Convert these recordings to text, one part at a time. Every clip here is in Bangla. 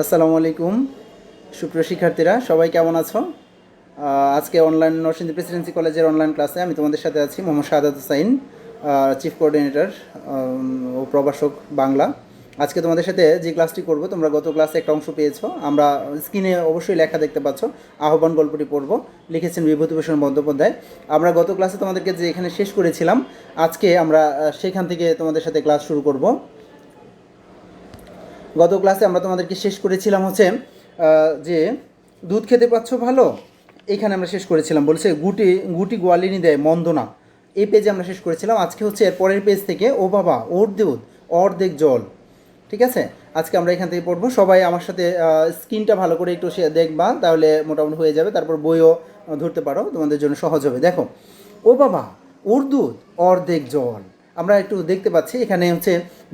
আসসালামু আলাইকুম। সুপ্রিয় শিক্ষার্থীরা, সবাই কেমন আছো? আজকে অনলাইন নরসিংদী প্রেসিডেন্সি কলেজের অনলাইন ক্লাসে আমি তোমাদের সাথে আছি মোহাম্মদ শাহাদাত হুসাইন চিফ কোঅর্ডিনেটর ও প্রভাষক বাংলা। আজকে তোমাদের সাথে যে ক্লাসটি করব, তোমরা গত ক্লাসে একটা অংশ পেয়েছ। আমরা স্ক্রিনে অবশ্যই লেখা দেখতে পাচ্ছ, আহ্বান গল্পটি পড়ব, লিখেছেন বিভূতিভূষণ বন্দ্যোপাধ্যায়। আমরা গত ক্লাসে তোমাদেরকে যে এখানে শেষ করেছিলাম, আজকে আমরা সেখান থেকে তোমাদের সাথে ক্লাস শুরু করব। গত ক্লাসে আমরা তোমাদেরকে শেষ করেছিলাম হচ্ছে যে দুধ খেতে পাচ্ছ ভালো, এখানে আমরা শেষ করেছিলাম। বলছে গুটি গুটি গোয়ালিনি দেয় মন্দ না এই পেজে আমরা শেষ করেছিলাম। আজকে হচ্ছে এর পরের পেজ থেকে, ও বাবা, ওর দুধ, অর্ধেক জল। ঠিক আছে? আজকে আমরা এখান থেকে পড়ব। সবাই আমার সাথে স্ক্রিনটা ভালো করে একটু দেখবা, তাহলে মোটামুটি হয়ে যাবে। তারপর বইও ধরতে পারো। তোমাদের জন্য সহজ হবে। দেখো, ও বাবা, ওর দুধ, অর্ধেক জল। আমরা একটু দেখতে পাচ্ছি, এখানে হচ্ছে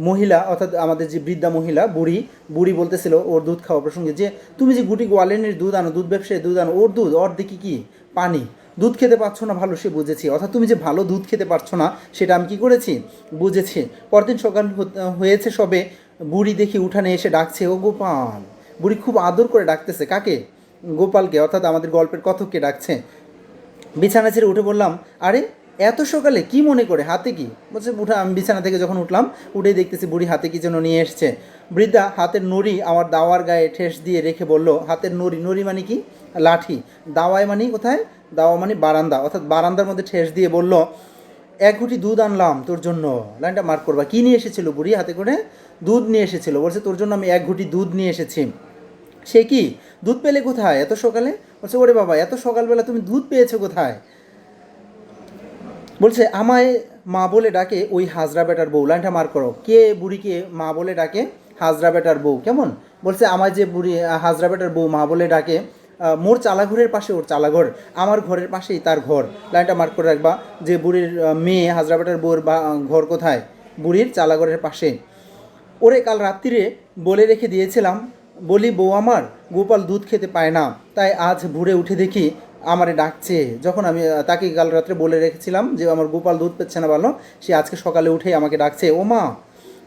মহিলা, অর্থাৎ আমাদের যে বৃদ্ধা মহিলা, বুড়ি বুড়ি বলতেছিল ওর দুধ খাওয়া প্রসঙ্গে যে, তুমি যে গুটি গোয়ালেনের দুধ আনো, দুধ ব্যবসায়ী দুধ আনো, ওর দুধ, অর্ধেকই কি? পানি। দুধ খেতে পারছ না? ভালো, সে বুঝেছি। অর্থাৎ তুমি যে ভালো দুধ খেতে পারছ না, সেটা আমি কি করেছি? বুঝেছি। পরদিন সকাল হয়েছে সবে, বুড়ি দেখি উঠানে এসে ডাকছে, ও গোপাল। বুড়ি খুব আদর করে ডাকতেছে, কাকে? গোপালকে, অর্থাৎ আমাদের গল্পের কথককে ডাকছে। বিছানা ছেড়ে উঠে বললাম, আরে এত সকালে কি মনে করে? হাতে কি? বলছে, উঠা, আমি বিছানা থেকে যখন উঠলাম, উঠেই দেখতেছি বুড়ি হাতে কি যেন নিয়ে এসছে। বৃদ্ধা হাতের নড়ি আমার দাওয়ার গায়ে ঠেস দিয়ে রেখে বলল, হাতের নড়ি নড়ি মানে কি? লাঠি। দাওয়ায় মানে কোথায়? দাওয়া মানে বারান্দা। অর্থাৎ বারান্দার মধ্যে ঠেস দিয়ে বলল, এক ঘুটি দুধ আনলাম তোর জন্য। লাইনটা মার্ক করবা। কি নিয়ে এসেছিল বুড়ি? হাতে করে দুধ নিয়ে এসেছিল। বলছে, তোর জন্য আমি এক ঘুটি দুধ নিয়ে এসেছি। সে কি? দুধ পেলে কোথায় এত সকালে? বলছে, ওরে বাবা, এত সকালবেলা তুমি দুধ পেয়েছ কোথায়? বলছে, আমায় মা বলে ডাকে ওই হাজরা বেটার বউ। লাইনটা মার করো। কে বুড়িকে মা বলে ডাকে? হাজরা বেটার বউ। কেমন? বলছে আমার যে বুড়ি হাজরা বেটার বউ মা বলে ডাকে মোর চালাঘরের পাশে ওর চালাঘর, আমার ঘরের পাশেই তার ঘর। লাইনটা মার্ক করে রাখবা, যে বুড়ির মেয়ে হাজরা বেটার বউর বা ঘর কোথায়? বুড়ির চালাঘরের পাশে। ওরে, কাল রাত্রিরে বলে রেখে দিয়েছিলাম, বলি বউ আমার, গোপাল দুধ খেতে পায় না। তাই আজ ভোরে উঠে দেখি আমারে ডাকছে। যখন আমি তাকে কাল রাত্রে বলে রেখেছিলাম যে, আমার গোপাল দুধ পেচ্ছে না ভালো সে আজকে সকালে উঠেই আমাকে ডাকছে। ও মা।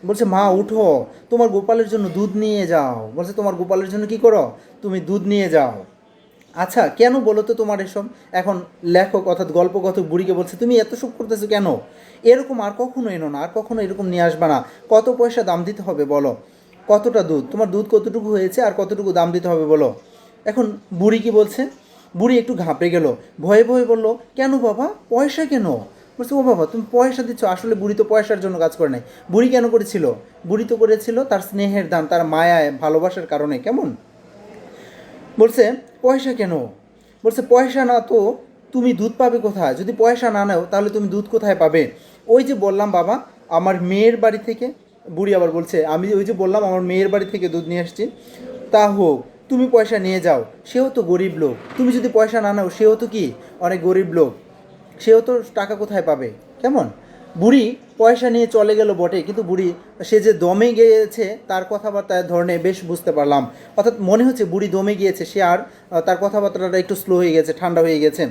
বলছে, মা, উঠো। তোমার গোপালের জন্য দুধ নিয়ে যাও। বলছে, তোমার গোপালের জন্য কি করো? তুমি দুধ নিয়ে যাও। আচ্ছা কেন বলো তো তোমার এসব? এখন লেখক অর্থাৎ গল্পকথক বুড়িকে বলছে, তুমি এত সুখ করতেছো কেন? এরকম আর কখনো এনো না, আর কখনো এরকম নিয়ে আসবে না। কত পয়সা দাম দিতে হবে বলো? কতটা দুধ? তোমার দুধ কতটুকু হয়েছে আর কতটুকু দাম দিতে হবে বলো? এখন বুড়ি কি বলছে? বুড়ি একটু ঘাবড়ে গেল। ভয়ে ভয়ে বলল, কেন বাবা? পয়সা কেন? বলছে, ও বাবা, তুমি পয়সা দিচ্ছ। আসলে বুড়ি তো পয়সার জন্য কাজ করে নাই। বুড়ি কেন করেছিল? বুড়ি তো করেছিল তার স্নেহের দান, তার মায়ায়, ভালোবাসার কারণে। কেমন? বলছে, পয়সা কেন? বলছে, পয়সা না তো তুমি দুধ পাবে কোথায়? যদি পয়সা না নাও, তাহলে তুমি দুধ কোথায় পাবে? ওই যে বললাম, বাবা, আমার মেয়ের বাড়ি থেকে, বুড়ি আবার বলছে, আমি ওই যে বললাম, আমার মেয়ের বাড়ি থেকে দুধ নিয়ে আসছি। তা হোক তুমি পয়সা নিয়ে যাও, সেও তো গরিব লোক। তুমি যদি পয়সা না নাও, সেও তো কি? অনেক গরিব লোক। সেও তো টাকা কোথায় পাবে? কেমন? বুড়ি পয়সা নিয়ে চলে গেল বটে, কিন্তু বুড়ি, সে যে দমে গিয়েছে, তার কথাবার্তার ধরনে বেশ বুঝতে পারলাম। অর্থাৎ মনে হচ্ছে বুড়ি দমে গিয়েছে, সে আর তার কথাবার্তাটা একটু স্লো হয়ে গেছে, ঠান্ডা হয়ে গেছে।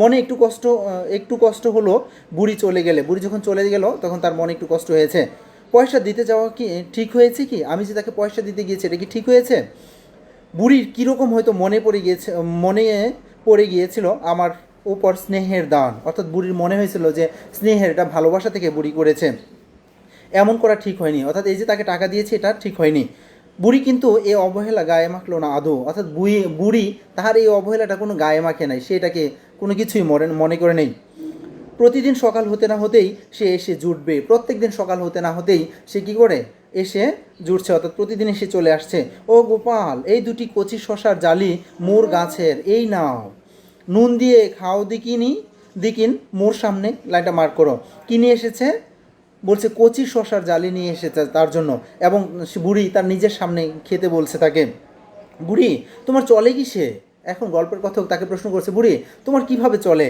মনে একটু কষ্ট একটু কষ্ট হলো বুড়ি চলে গেলে। বুড়ি যখন চলে গেল, তখন তার মনে একটু কষ্ট হয়েছে। পয়সা দিতে যাওয়া কি, ঠিক হয়েছে কি? আমি যে তাকে পয়সা দিতে গিয়েছি, এটা কি ঠিক হয়েছে? বুড়ির কীরকম হয়তো মনে পড়ে গিয়েছে, মনে পড়ে গিয়েছিল আমার উপর স্নেহের দান। অর্থাৎ বুড়ির মনে হয়েছিল যে স্নেহের এটা ভালোবাসা থেকে বুড়ি করেছে। এমন করা ঠিক হয়নি। অর্থাৎ এই যে তাকে টাকা দিয়েছে, এটা ঠিক হয়নি। বুড়ি কিন্তু এই অবহেলা গায়ে মাখলো না আদৌ। অর্থাৎ বুড়ি বুড়ি তাহার এই অবহেলাটা কোনো গায়ে মাখে নাই। সে এটাকে কোনো কিছুই মনে মনে করে নেই। প্রতিদিন সকাল হতে না হতেই সে এসে জুটবে। প্রত্যেক দিন সকাল হতে না হতেই সে কি করে? এসে জুড়ছে, অর্থাৎ প্রতিদিন এসে চলে আসছে। ও গোপাল, এই দুটি কচি শশার জালি মোর গাছের, এই নাও। নুন দিয়ে খাও দিকিনি দিকিন মোর সামনে লাইনটা মার্ক করো। কি নিয়ে এসেছে? বলছে, কচি শশার জালি নিয়ে এসেছে তার জন্য। এবং বুড়ি তার নিজের সামনে খেতে বলছে তাকে, বুড়ি, তোমার চলে কি সে এখন গল্পের কথা তাকে প্রশ্ন করছে, বুড়ি, তোমার কীভাবে চলে?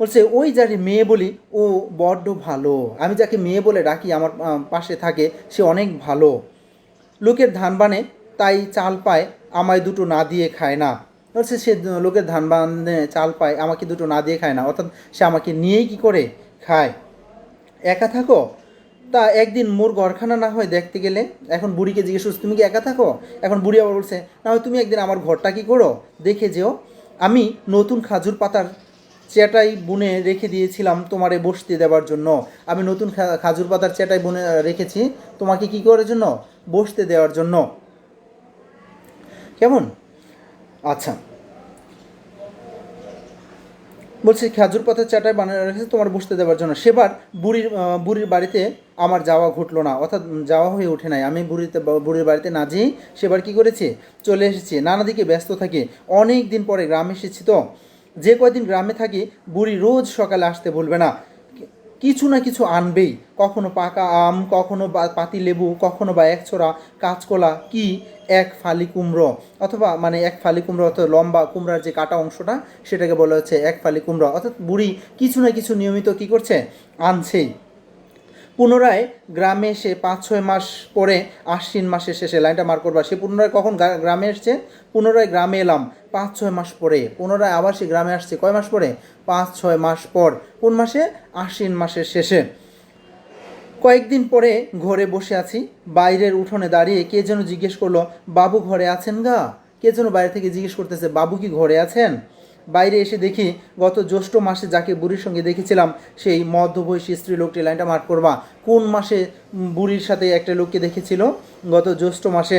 বলছে, ওই যাকে মেয়ে বলি, ও বড্ড ভালো। আমি যাকে মেয়ে বলে ডাকি, আমার পাশে থাকে, সে অনেক ভালো। লোকের ধান বানে, তাই চাল পায়, আমায় দুটো না দিয়ে খায় না। বলছে, সে লোকের ধান বানে, চাল পায়, আমাকে দুটো না দিয়ে খায় না। অর্থাৎ সে আমাকে নিয়েই কি করে? খায়। একা থাকো? তা একদিন মোর ঘরখানা না হয় দেখতে গেলে, এখন বুড়িকে জিজ্ঞেস করছে, তুমি কি একা থাকো? এখন বুড়ি আবার বলছে, না হয় তুমি একদিন আমার ঘরটা কি করো? দেখে যেও। আমি নতুন খাজুর পাতার চেটাই বুনে রেখে দিয়েছিলাম তোমারে বসতে দেওয়ার জন্য। আমি নতুন খাজুর পাতার চেটাই বুনে রেখেছি, তোমাকে কি করার জন্য? বসতে দেওয়ার জন্য। কেমন? আচ্ছা। বলছে, খেজুর পাতার চাটাই বানিয়ে রেখেছে, তোমার বসতে দেওয়ার জন্য। সেবার বুড়ির বুড়ির বাড়িতে আমার যাওয়া ঘটলো না, অর্থাৎ যাওয়া হয়ে ওঠে নাই। আমি বুড়িতে বুড়ির বাড়িতে না যেয়েই সেবার কী করেছে? চলে এসেছি। নানা দিকে ব্যস্ত থাকে। অনেক দিন পরে গ্রামে এসেছি তো। যে কয়দিন গ্রামে থাকি, বুড়ি রোজ সকালে আসতে বলবে না। কিছু না কিছু আনবেই। কখনো পাকা আম, কখনো বা পাতি লেবু, কখনো বা এক ছোড়া কাঁচকলা, কি এক ফালি কুমড়ো, অথবা মানে এক ফালি কুমড়ো অর্থাৎ লম্বা কুমড়ার যে কাটা অংশটা, সেটাকে বলা হচ্ছে এক ফালি কুমড়ো। অর্থাৎ বুড়ি কিছু না কিছু নিয়মিত কি করছে? আনছেই। পুনরায় গ্রামে এসে পাঁচ, ছয় মাস পরে আশ্বিন মাসের শেষে লাইনটা মার করবা। সে পুনরায় কখন গ্রামে এসছে? পুনরায় গ্রামে এলাম। পাঁচ, ছয় মাস পরে। পুনরায় আবার সে গ্রামে আসছে। কয় মাস পরে? পাঁচ, ছয় মাস পর। কোন মাসে? আশ্বিন মাসের শেষে। কয়েকদিন পরে ঘরে বসে আছি। বাইরের উঠোনে দাঁড়িয়ে কে যেন জিজ্ঞেস করল, বাবু ঘরে আছেন গা? কে যেন বাইরে থেকে জিজ্ঞেস করতেছে, বাবু কি ঘরে আছেন? বাইরে এসে দেখি গত জ্যৈষ্ঠ মাসে যাকে বুড়ির সঙ্গে দেখেছিলাম, সেই মধ্যবয়সী স্ত্রী লোকটি লাইনটা মার্ক করবা। কোন মাসে বুড়ির সাথে একটা লোককে দেখেছিল? গত জ্যৈষ্ঠ মাসে।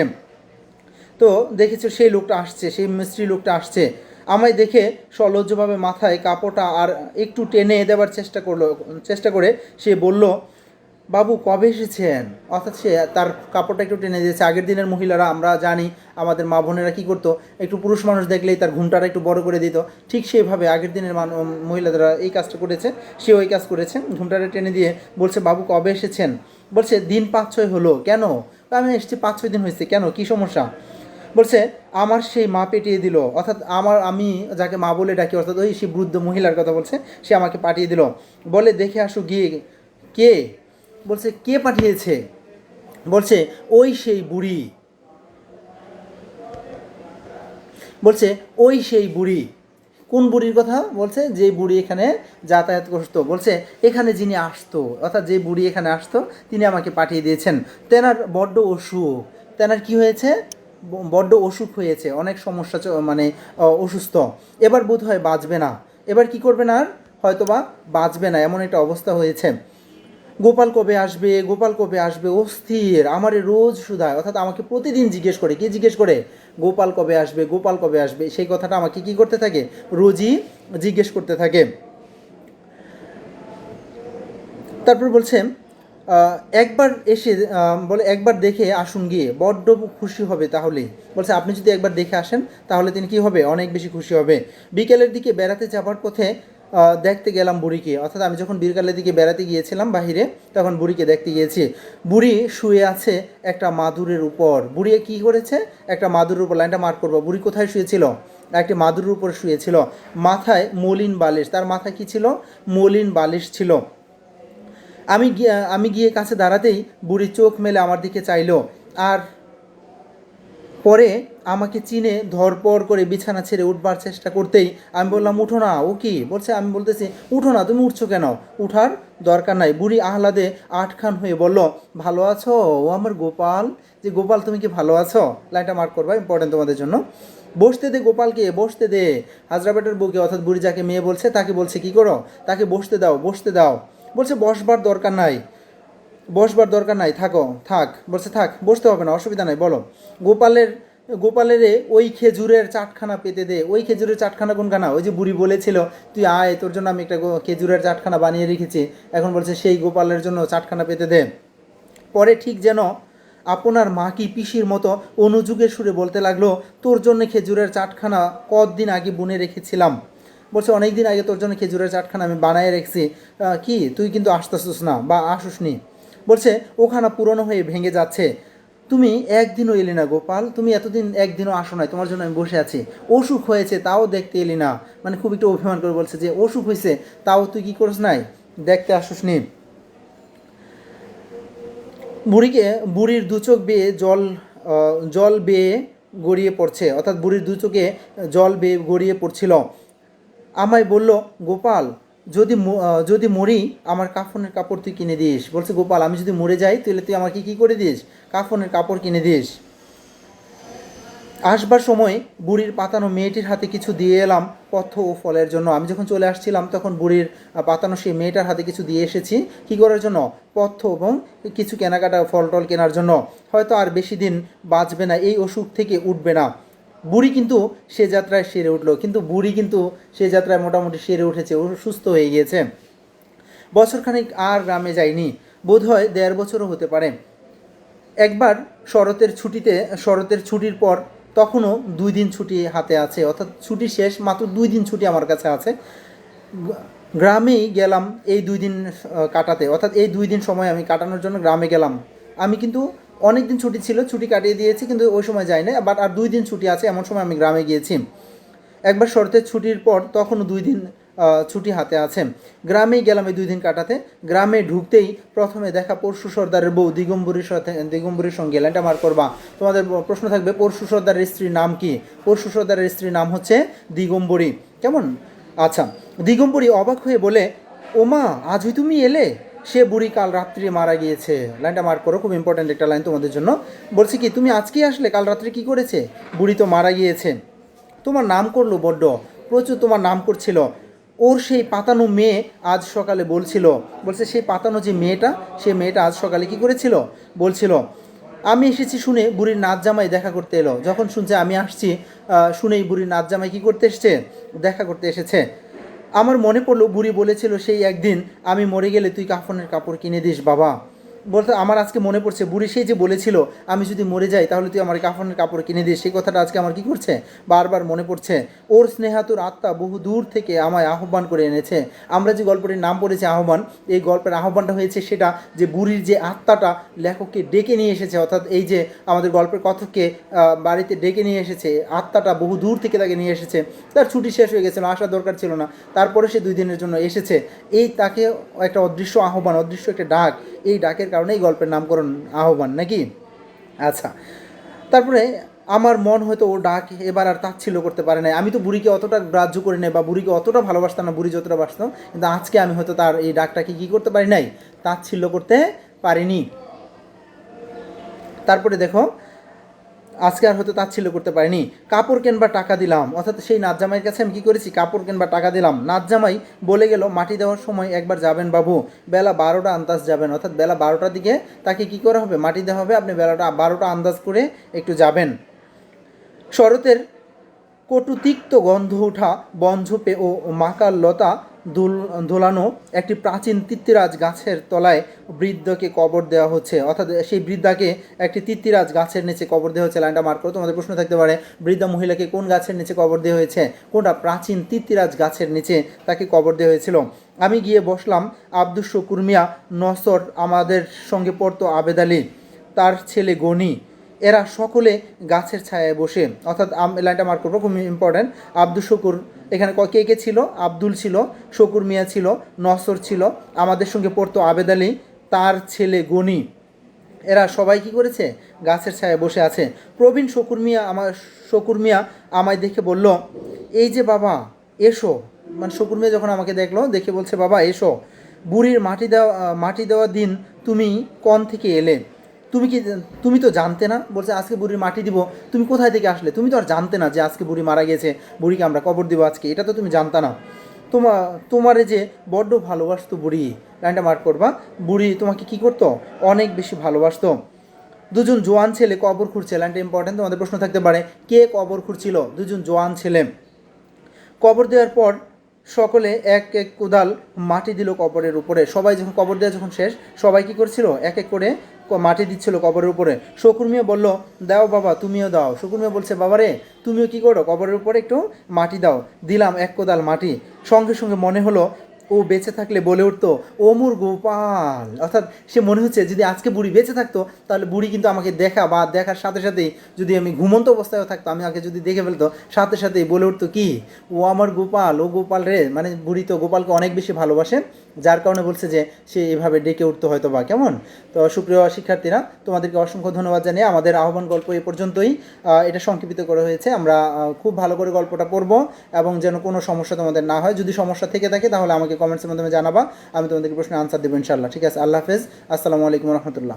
তো দেখেছ সেই লোকটা আসছে, সেই মিস্ত্রি লোকটা আসছে। আমায় দেখে সলজ্জভাবে মাথায় কাপড়টা আর একটু টেনে দেওয়ার চেষ্টা করল, চেষ্টা করে সে বলল বাবু কবে এসেছেন? অর্থাৎ সে তার কাপড়টা একটু টেনে দিয়েছে। আগের দিনের মহিলারা, আমরা জানি আমাদের মা বোনেরা কী করতো? একটু পুরুষ মানুষ দেখলেই তার ঘুমটাটা একটু বড় করে দিত। ঠিক সেইভাবে আগের দিনের মহিলারা এই কাজটা করেছে। সে ওই কাজ করেছে। ঘুমটাটা টেনে দিয়ে বলছে, বাবু, কবে এসেছেন? বলছে, দিন পাঁচ ছয় হলো। কেন? আমি এসেছি পাঁচ ছয় দিন হয়েছে। কেন? কী সমস্যা? বলছে, আমার সেই মা পেটিয়ে দিল। অর্থাৎ আমার, আমি যাকে মা বলে ডাকি, অর্থাৎ ওই সেই বৃদ্ধ মহিলার কথা বলছে, সে আমাকে পাঠিয়ে দিল। বলে, দেখে আসো গিয়ে, কে? বলছে, কে পাঠিয়েছে? বলছে, ওই সেই বুড়ি। বলছে, ওই সেই বুড়ি। কোন বুড়ির কথা? বলছে, যে বুড়ি এখানে যাতায়াত করতো। বলছে, এখানে যিনি আসতো, অর্থাৎ যে বুড়ি এখানে আসতো, তিনি আমাকে পাঠিয়ে দিয়েছেন। তেনার বড্ড অসুখ। তেনার কি হয়েছে? বড্ড অসুখ হয়েছে, অনেক সমস্যা মানে অসুস্থ। এবার বোধ হয় বাঁচবে না। এবার কি করবে না আর? হয়তোবা বাঁচবে না, এমন একটা অবস্থা হয়েছে। গোপাল কবে আসবে, গোপাল কবে আসবে? অস্থির আমারে রোজ শুধায়। অর্থাৎ আমাকে প্রতিদিন জিজ্ঞেস করে, কি জিজ্ঞেস করে? গোপাল কবে আসবে, গোপাল কবে আসবে? সেই কথাটা আমাকে কি করতে থাকে? রোজই জিজ্ঞেস করতে থাকে। তারপর বলছে একবার এসে বলে একবার দেখে আসুন গিয়ে, বড্ড খুশি হবে তাহলে। বলছে, আপনি যদি একবার দেখে আসেন, তাহলে তিনি কি হবে? অনেক বেশি খুশি হবে। বিকেলের দিকে বেড়াতে যাবার পথে দেখতে গেলাম বুড়িকে। অর্থাৎ আমি যখন বিকালের দিকে বেড়াতে গিয়েছিলাম বাহিরে, তখন বুড়িকে দেখতে গিয়েছি। বুড়ি শুয়ে আছে একটা মাদুরের উপর। বুড়ি কি করেছে? একটা মাদুরের উপর, লাইনটা মার্ক করব। বুড়ি কোথায় শুয়েছিল? একটি মাদুরের উপর শুয়েছিল। মাথায় মলিন বালিশ। তার মাথায় কি ছিল? মলিন বালিশ ছিল। আমি গিয়ে আমি গিয়ে কাছে দাঁড়াতেই বুড়ি চোখ মেলে আমার দিকে চাইলো। আর পরে আমাকে চিনে ধরপড় করে বিছানা ছেড়ে উঠবার চেষ্টা করতেই আমি বললাম, উঠো না, ও কি? বলছে, আমি বলতেছি, উঠো না, তুমি উঠছো কেন? উঠার দরকার নাই। বুড়ি আহ্লাদে আটখান হয়ে বলল, ভালো আছো? ও আমার গোপাল। যে গোপাল, তুমি কি ভালো আছো? লাইনটা মার্ক করবা ইম্পর্টেন্ট তোমাদের জন্য। বসতে দে গোপালকে, বসতে দে। হাজরাবেটের বউকে, অর্থাৎ বুড়ি যাকে মেয়ে বলছে, তাকে বলছে, কি করো? তাকে বসতে দাও বসতে দাও। বলছে, বসবার দরকার নাই। বসবার দরকার নাই, থাকো, থাক বলছে থাক, বসতে হবে না, অসুবিধা নাই, বলো। গোপালের গোপালের ওই খেজুরের চাটখানা পেতে দে, ওই খেজুরের চাটখানা কোনখানা? ওই যে বুড়ি বলেছিল, তুই আয়, তোর জন্য আমি একটা খেজুরের চাটখানা বানিয়ে রেখেছি। এখন বলছে, সেই গোপালের জন্য চাটখানা পেতে দে। পরে ঠিক যেন আপনার মা কি পিসির মতো অনুযুগের সুরে বলতে লাগল, তোর জন্য খেজুরের চাটখানা কতদিন আগে বুনে রেখেছিলাম? বলছে অনেক দিন আগে তোর জন্য খেজুরের চাটখানা আমি বানায় রেখেছি। কি? তুই কিন্তু আসতেছিস না, বা আসুসনি। বলছে, ওখানা পুরনো হয়ে ভেঙে যাচ্ছে। তুমি একদিনও এলি না গোপাল, তুমি এতদিন একদিনও আসো নাই, তোমার জন্য আমি বসে আছি। অসুখ হয়েছে, তাও দেখতে এলি না। মানে খুব একটু অভিমান করে বলছে যে, অসুখ হয়েছে, তাও তুই কি করিস নাই? দেখতে আসুস নি। বুড়িকে, বুড়ির দু চোখ বেয়ে জল জল বেয়ে গড়িয়ে পড়ছে, অর্থাৎ বুড়ির দু চোখে জল বেয়ে গড়িয়ে পড়ছিল। আমায় বলল, গোপাল যদি যদি মরি, আমার কাফনের কাপড় তুই কিনে দিস। বলছে, গোপাল, আমি যদি মরে যাই, তাহলে তুই আমাকে কি করে দিস? কাফনের কাপড় কিনে দিস। আসবার সময় বুড়ির পাতানো মেয়েটির হাতে কিছু দিয়ে এলাম পথ্য ও ফলের জন্য। আমি যখন চলে আসছিলাম, তখন বুড়ির পাতানো সেই মেয়েটার হাতে কিছু দিয়ে এসেছি। কি করার জন্য? পথ্য এবং কিছু কেনাকাটা ফল টল কেনার জন্য। হয়তো আর বেশি দিন বাঁচবে না, এই অসুখ থেকে উঠবে না। বুড়ি কিন্তু সে যাত্রায় সেরে উঠল, কিন্তু বুড়ি কিন্তু সে যাত্রায় মোটামুটি সেরে উঠেছে, ও সুস্থ হয়ে গিয়েছে। বছরখানেক আর গ্রামে যায়নি বোধ হয় দেড় বছরও হতে পারে। একবার শরতের ছুটিতে, শরতের ছুটির পর তখনও দুই দিন ছুটি হাতে আছে, অর্থাৎ ছুটি শেষ, মাত্র দুই দিন ছুটি আমার কাছে আছে। গ্রামেই গেলাম এই দুই দিন কাটাতে, অর্থাৎ এই দুই দিন সময় আমি কাটানোর জন্য গ্রামে গেলাম। আমি কিন্তু অনেক দিন ছুটি ছিল, ছুটি কাটিয়ে দিয়েছি, কিন্তু ওই সময় যাই না বাট আর দুই দিন ছুটি আছে, এমন সময় আমি গ্রামে গিয়েছি। একবার শরতের ছুটির পর তখনও দুই দিন ছুটি হাতে আছে। গ্রামেই গেলাম এই দুই দিন কাটাতে। গ্রামে ঢুকতেই প্রথমে দেখা পরশু সর্দারের বউ দিগম্বরীর সাথে, দিগম্বরীর সঙ্গে ল্যান্ডা মার করবা। তোমাদের প্রশ্ন থাকবে, পরশু সর্দারের স্ত্রীর নাম কি? পরশু সর্দারের স্ত্রীর নাম হচ্ছে দিগম্বরী। কেমন? আচ্ছা দিগম্বরী অবাক হয়ে বলে, ওমা, আজই তুমি এলে? সে বুড়ি কাল রাত্রি মারা গিয়েছে। লাইনটা মার্ক করো, খুব ইম্পর্ট্যান্ট একটা লাইন তোমাদের জন্য। বলছি কি, তুমি আজকেই আসলে কাল রাত্রে কি করেছে? বুড়ি তো মারা গিয়েছে। তোমার নাম করল বড্ড, প্রচুর তোমার নাম করছিল। ওর সেই পাতানো মেয়ে আজ সকালে বলছিল, বলছে সেই পাতানো যে মেয়েটা, সে মেয়েটা আজ সকালে কি করেছিল? বলছিল, আমি এসেছি শুনে বুড়ির নাচ জামাই দেখা করতে এলো। যখন শুনছে আমি আসছি শুনেই বুড়ির নাচ জামাই কী করতে এসছে? দেখা করতে এসেছে। আমার মনে পড়ল, বুড়ি বলেছিল, সেই একদিন আমি মরে গেলে তুই কাফনের কাপড় কিনে দিস, বাবা। বলতে আমার আজকে মনে পড়ছে, বুড়ি সেই যে বলেছিল, আমি যদি মরে যাই তাহলে তুই আমার কাফনের কাপড় কিনে দিস সেই কথাটা আজকে আমার কি করছে? বারবার মনে পড়ছে। ওর স্নেহাতুর আত্মা বহু দূর থেকে আমায় আহ্বান করে এনেছে। আমরা যে গল্পটির নাম পড়েছি, আহ্বান, এই গল্পের আহ্বানটা হয়েছে সেটা যে বুড়ির যে আত্মাটা লেখককে ডেকে নিয়ে এসেছে, অর্থাৎ এই যে আমাদের গল্পের কথককে বাড়িতে ডেকে নিয়ে এসেছে, আত্মাটা বহু দূর থেকে তাকে নিয়ে এসেছে। তার ছুটি শেষ হয়ে গেছিল, আসার দরকার ছিল না। তারপরে সে দুই দিনের জন্য এসেছে। এই তাকে একটা অদৃশ্য আহ্বান, অদৃশ্য একটা ডাক, এই ডাকের কারণে এই গল্পের নামকরণ আহ্বান, নাকি? আচ্ছা তারপরে আমার মন হয়তো ও ডাক এবার আর তাচ্ছিল্য করতে পারে নাই। আমি তো বুড়িকে অতটা গ্রাহ্য করি নাই বা বুড়িকে অতটা ভালোবাসতাম না, বুড়ি যতটা বাসতাম কিন্তু আজকে আমি হয়তো তার এই ডাকটাকে কী করতে পারি নাই? তাচ্ছিল্য করতে পারিনি। তারপরে দেখো আজকে আর হয়তো তাচ্ছিল্য করতে পারিনি। কাপড় কেনবা টাকা দিলাম। অর্থাৎ সেই নাচ জামাইয়ের কাছে আমি কী করেছি? কাপড় কেনবা টাকা দিলাম। নাচ জামাই বলে গেল, মাটি দেওয়ার সময় একবার যাবেন বাবু। বেলা বারোটা আন্দাজ যাবেন। অর্থাৎ বেলা বারোটার দিকে তাকে কি করা হবে? মাটি দেওয়া হবে। আপনি বেলাটা বারোটা আন্দাজ করে একটু যাবেন। শরতের কটু তিক্ত গন্ধ ওঠা বনঝোপে ও মাকার লতা দুল দোলানো একটি প্রাচীন তিত্তিরাজ গাছের তলায় বৃদ্ধকে কবর দেওয়া হচ্ছে। অর্থাৎ সেই বৃদ্ধাকে একটি তিত্তিরাজ গাছের নিচে কবর দেওয়া হচ্ছে। লাইনটা মার্ক করো, তোমাদের প্রশ্ন থাকতে পারে, বৃদ্ধা মহিলাকে কোন গাছের নিচে কবর দেওয়া হয়েছে? কোনটা প্রাচীন তিত্তিরাজ গাছের নিচে তাকে কবর দেওয়া হয়েছিল? আমি গিয়ে বসলাম, আব্দুস শকুর মিয়া নসর আমাদের সঙ্গে পড়তো আবেদ আলী, তার ছেলে গনি। এরা সকলে গাছের ছায়ায় বসে। অর্থাৎ লাইনটা মার্ক করব, খুব ইম্পর্ট্যান্ট আব্দুল শকুর, এখানে ক- কে ছিল? আব্দুল ছিল, শকুর মিয়া ছিল, নসর ছিল। আমাদের সঙ্গে পড়তো আবেদ আলী, তার ছেলে গনি। এরা সবাই কি করেছে? গাছের ছায়ায় বসে আছে। প্রবীণ শকুর মিয়া আমার, শকুর মিয়া আমায় দেখে বলল, এই যে বাবা, এসো। মানে শকুর মিয়া যখন আমাকে দেখল, দেখে বলছে, বাবা, এসো। বুড়ির মাটি দেওয়া, মাটি দেওয়ার দিন তুমি কন থেকে এলে? তুমি কি তুমি তো জানতে না? বলছে, আজকে বুড়ির মাটি দিব। তুমি কোথায় থেকে আসলে? তুমি তো আর জানতে না যে আজকে বুড়ি মারা গেছে। বুড়িকে আমরা কবর দিব আজকে। এটা তো তুমি জানতা না। তোমা তোমারে যে বড্ড ভালোবাসতো বুড়ি, লাইনটা মার্ক করবা। বুড়ি তোমাকে কি করতো? অনেক বেশি ভালোবাসতো। দুজন জোয়ান ছেলে কবর খুঁড়ছে। লাইনটা ইম্পর্টেন্ট তোমাদের প্রশ্ন থাকতে পারে, কে কবর খুঁড়ছিল? দুজন জোয়ান ছেলে। কবর দেওয়ার পর সকলে এক এক কোদাল মাটি দিল কবরের উপরে। সবাই যখন কবর দেওয়া যখন শেষ, সবাই কি করছিল? এক এক করে মাটি দিচ্ছিল কবরের উপরে। শকুর মিয়া বলল, দাও বাবা, তুমিও দাও। শকুর মিয়া বলছে বাবা রে তুমিও কী করো? কবরের উপরে একটু মাটি দাও। দিলাম, এক কোদাল মাটি। সঙ্গে সঙ্গে মনে হলো ও বেঁচে থাকলে বলে উঠতো ওমর গোপাল। অর্থাৎ সে মনে হচ্ছে যদি আজকে বুড়ি বেঁচে থাকতো, তাহলে বুড়ি কিন্তু আমাকে দেখা বা দেখার সাথে সাথেই যদি আমি ঘুমন্ত অবস্থায় থাকতো, আমি আগে যদি দেখে ফেলতো, সাথে সাথেই বলে উঠতো কি, ও আমার গোপাল, ও গোপাল রে। মানে বুড়ি তো গোপালকে অনেক বেশি ভালোবাসে, যার কারণে বলছে যে সে এভাবে ডেকে উঠতো হয়তো বা কেমন? তো সুপ্রিয় শিক্ষার্থীরা, তোমাদেরকে অসংখ্য ধন্যবাদ জানিয়ে আমাদের আহ্বান গল্প এ পর্যন্তই। এটা সংক্ষিপ্ত করা হয়েছে, আমরা খুব ভালো করে গল্পটা পড়ব এবং যেন কোনো সমস্যা তোমাদের না হয়। যদি সমস্যা থেকে থাকে তাহলে আমাকে কমেন্টসের মাধ্যমে জানাবা, আমি তোমাদেরকে প্রশ্নের আনসার দেবো ইনশাল্লাহ ঠিক আছে? আল্লাহ হাফেজ। আসসালামু আলাইকুম রহমতুল্লাহ।